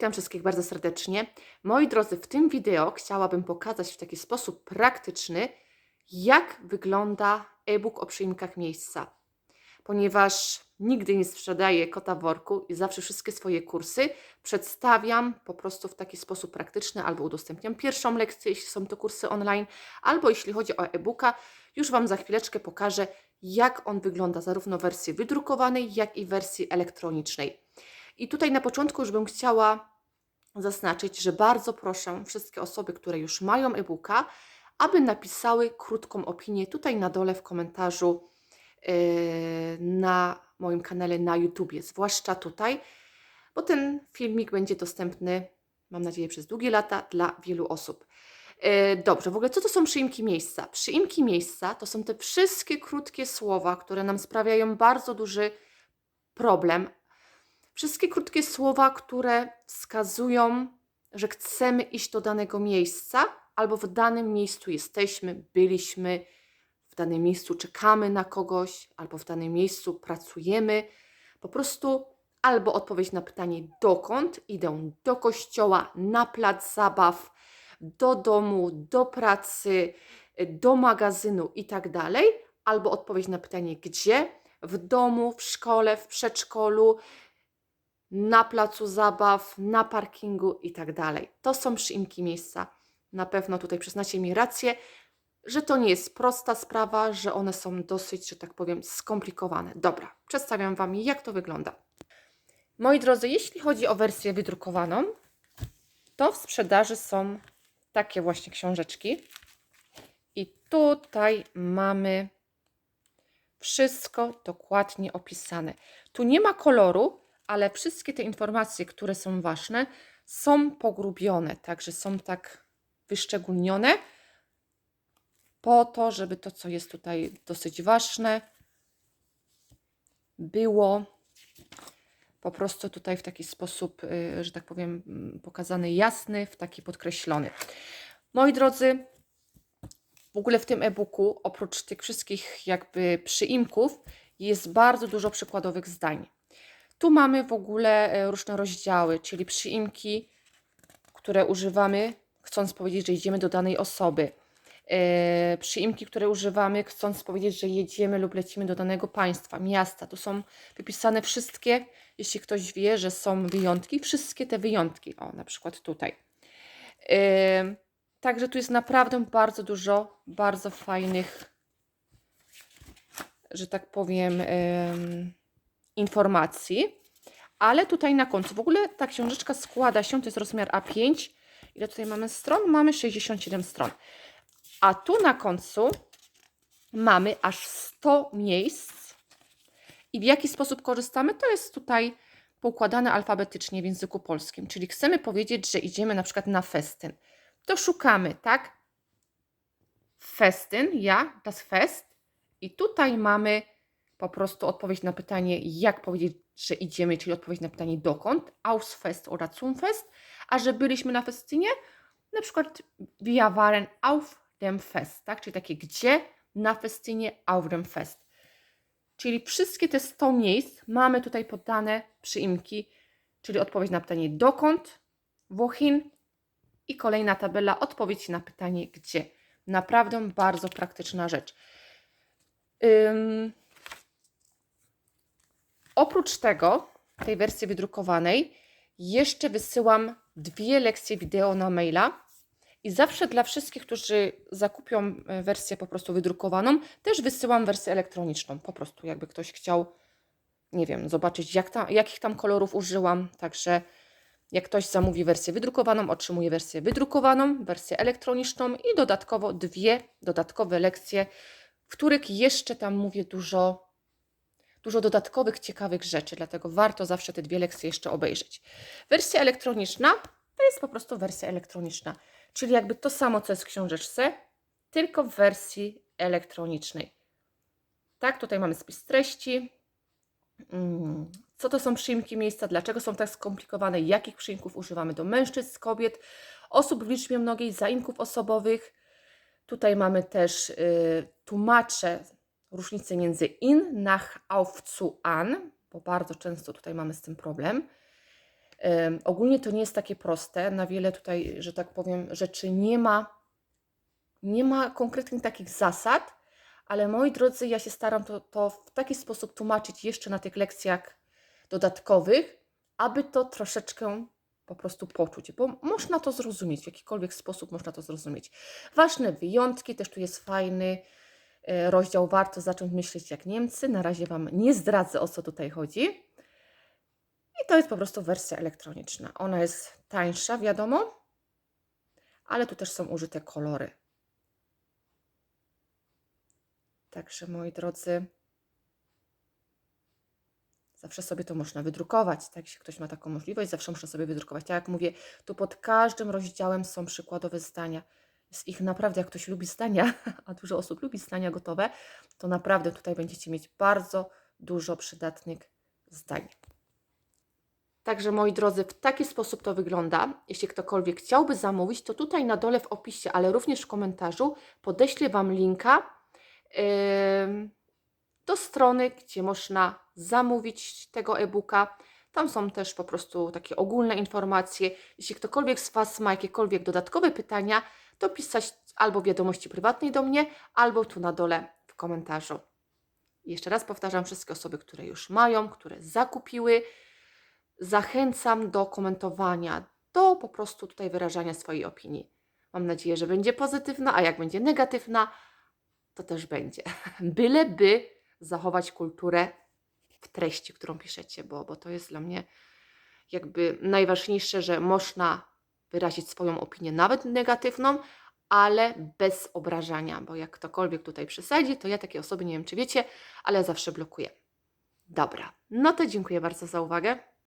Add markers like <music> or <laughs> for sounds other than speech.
Witam wszystkich bardzo serdecznie. Moi drodzy, w tym wideo chciałabym pokazać w taki sposób praktyczny, jak wygląda e-book o przyimkach miejsca. Ponieważ nigdy nie sprzedaję kota w worku i zawsze wszystkie swoje kursy przedstawiam po prostu w taki sposób praktyczny albo udostępniam pierwszą lekcję, jeśli są to kursy online, albo jeśli chodzi o e-booka, już Wam za chwileczkę pokażę, jak on wygląda zarówno w wersji wydrukowanej, jak i w wersji elektronicznej. I tutaj na początku już bym chciała zaznaczyć, że bardzo proszę wszystkie osoby, które już mają e-booka, aby napisały krótką opinię tutaj na dole w komentarzu yy, na moim kanale na YouTubie, zwłaszcza tutaj, bo ten filmik będzie dostępny, mam nadzieję, przez długie lata dla wielu osób. Yy, Dobrze, w ogóle co to są przyimki miejsca? Przyimki miejsca to są te wszystkie krótkie słowa, które nam sprawiają bardzo duży problem, Wszystkie krótkie słowa, które wskazują, że chcemy iść do danego miejsca, albo w danym miejscu jesteśmy, byliśmy, w danym miejscu czekamy na kogoś, albo w danym miejscu pracujemy. Po prostu albo odpowiedź na pytanie dokąd? Idę do kościoła, na plac zabaw, do domu, do pracy, do magazynu i tak dalej, albo odpowiedź na pytanie gdzie, w domu, w szkole, w przedszkolu, na placu zabaw, na parkingu i tak dalej. To są przyimki miejsca. Na pewno tutaj przyznacie mi rację, że to nie jest prosta sprawa, że one są dosyć, że tak powiem, skomplikowane. Dobra, przedstawiam Wam, jak to wygląda. Moi drodzy, jeśli chodzi o wersję wydrukowaną, to w sprzedaży są takie właśnie książeczki. I tutaj mamy wszystko dokładnie opisane. Tu nie ma koloru, ale wszystkie te informacje, które są ważne, są pogrubione, także są tak wyszczególnione po to, żeby to, co jest tutaj dosyć ważne, było po prostu tutaj w taki sposób, y, że tak powiem, mm, pokazany jasny, w taki podkreślony. Moi drodzy, w ogóle w tym e-booku, oprócz tych wszystkich jakby przyimków, jest bardzo dużo przykładowych zdań. Tu mamy w ogóle e, różne rozdziały, czyli przyimki, które używamy, chcąc powiedzieć, że idziemy do danej osoby. E, przyimki, które używamy, chcąc powiedzieć, że jedziemy lub lecimy do danego państwa, miasta. Tu są wypisane wszystkie, jeśli ktoś wie, że są wyjątki, wszystkie te wyjątki. O, na przykład tutaj. E, także tu jest naprawdę bardzo dużo bardzo fajnych, że tak powiem, informacji, ale tutaj na końcu, w ogóle ta książeczka składa się, to jest rozmiar A5, ile tutaj mamy stron? Mamy 67 stron, a tu na końcu mamy aż 100 miejsc. I w jaki sposób korzystamy, to jest tutaj poukładane alfabetycznie w języku polskim, czyli chcemy powiedzieć, że idziemy na przykład na festyn, to szukamy, tak? Festyn, ja, das Fest. I tutaj mamy po prostu odpowiedź na pytanie, jak powiedzieć, że idziemy, czyli odpowiedź na pytanie dokąd, aus Fest oder zum Fest, a że byliśmy na festynie, na przykład wir waren auf dem Fest, tak? czyli takie gdzie na festynie auf dem Fest. Czyli wszystkie te 100 miejsc mamy tutaj podane przyimki, czyli odpowiedź na pytanie dokąd, wohin i kolejna tabela odpowiedź na pytanie gdzie. Naprawdę bardzo praktyczna rzecz. Oprócz tego, tej wersji wydrukowanej, jeszcze wysyłam dwie lekcje wideo na maila. I zawsze dla wszystkich, którzy zakupią e, wersję po prostu wydrukowaną, też wysyłam wersję elektroniczną. Po prostu, jakby ktoś chciał, nie wiem, zobaczyć, jak tam, jakich tam kolorów użyłam. Także jak ktoś zamówi wersję wydrukowaną, otrzymuje wersję wydrukowaną, wersję elektroniczną i dodatkowo dwie dodatkowe lekcje, w których jeszcze tam mówię dużo dużo dodatkowych, ciekawych rzeczy, dlatego warto zawsze te dwie lekcje jeszcze obejrzeć. Wersja elektroniczna to jest po prostu wersja elektroniczna, czyli jakby to samo, co jest w książeczce, tylko w wersji elektronicznej. Tak, tutaj mamy spis treści. Mm, co to są przyimki miejsca? Dlaczego są tak skomplikowane? Jakich przyimków używamy do mężczyzn, kobiet, osób w liczbie mnogiej, zaimków osobowych? Tutaj mamy też y, tłumacze różnicę między in, nach, auf, zu, an, bo bardzo często tutaj mamy z tym problem. Em, ogólnie to nie jest takie proste. Na wiele tutaj, że tak powiem, rzeczy nie ma, nie ma konkretnych takich zasad, ale moi drodzy, ja się staram to, to w taki sposób tłumaczyć jeszcze na tych lekcjach dodatkowych, aby to troszeczkę po prostu poczuć, bo można to zrozumieć, w jakikolwiek sposób można to zrozumieć. Ważne wyjątki, też tu jest fajny rozdział, warto zacząć myśleć jak Niemcy. Na razie Wam nie zdradzę, o co tutaj chodzi. I to jest po prostu wersja elektroniczna. Ona jest tańsza, wiadomo, ale tu też są użyte kolory. Także moi drodzy, zawsze sobie to można wydrukować. Tak, jeśli ktoś ma taką możliwość, zawsze można sobie wydrukować. Tak jak mówię, tu pod każdym rozdziałem są przykładowe zdania. Jest ich naprawdę, jak ktoś lubi zdania, <laughs> a dużo osób lubi zdania gotowe, to naprawdę tutaj będziecie mieć bardzo dużo przydatnych zdań. Także moi drodzy, w taki sposób to wygląda. Jeśli ktokolwiek chciałby zamówić, to tutaj na dole w opisie, ale również w komentarzu podeślę Wam linka em, do strony, gdzie można zamówić tego e-booka. Tam są też po prostu takie ogólne informacje. Jeśli ktokolwiek z Was ma jakiekolwiek dodatkowe pytania, to pisać albo wiadomości prywatnej do mnie, albo tu na dole w komentarzu. Jeszcze raz powtarzam, wszystkie osoby, które już mają, które zakupiły, zachęcam do komentowania, do po prostu tutaj wyrażania swojej opinii. Mam nadzieję, że będzie pozytywna, a jak będzie negatywna, to też będzie. <laughs> Byleby zachować kulturę w treści, którą piszecie, bo, bo to jest dla mnie jakby najważniejsze, że można wyrazić swoją opinię, nawet negatywną, ale bez obrażania, bo jak ktokolwiek tutaj przesadzi, to ja takie osoby, nie wiem czy wiecie, ale zawsze blokuję. Dobra, no to dziękuję bardzo za uwagę.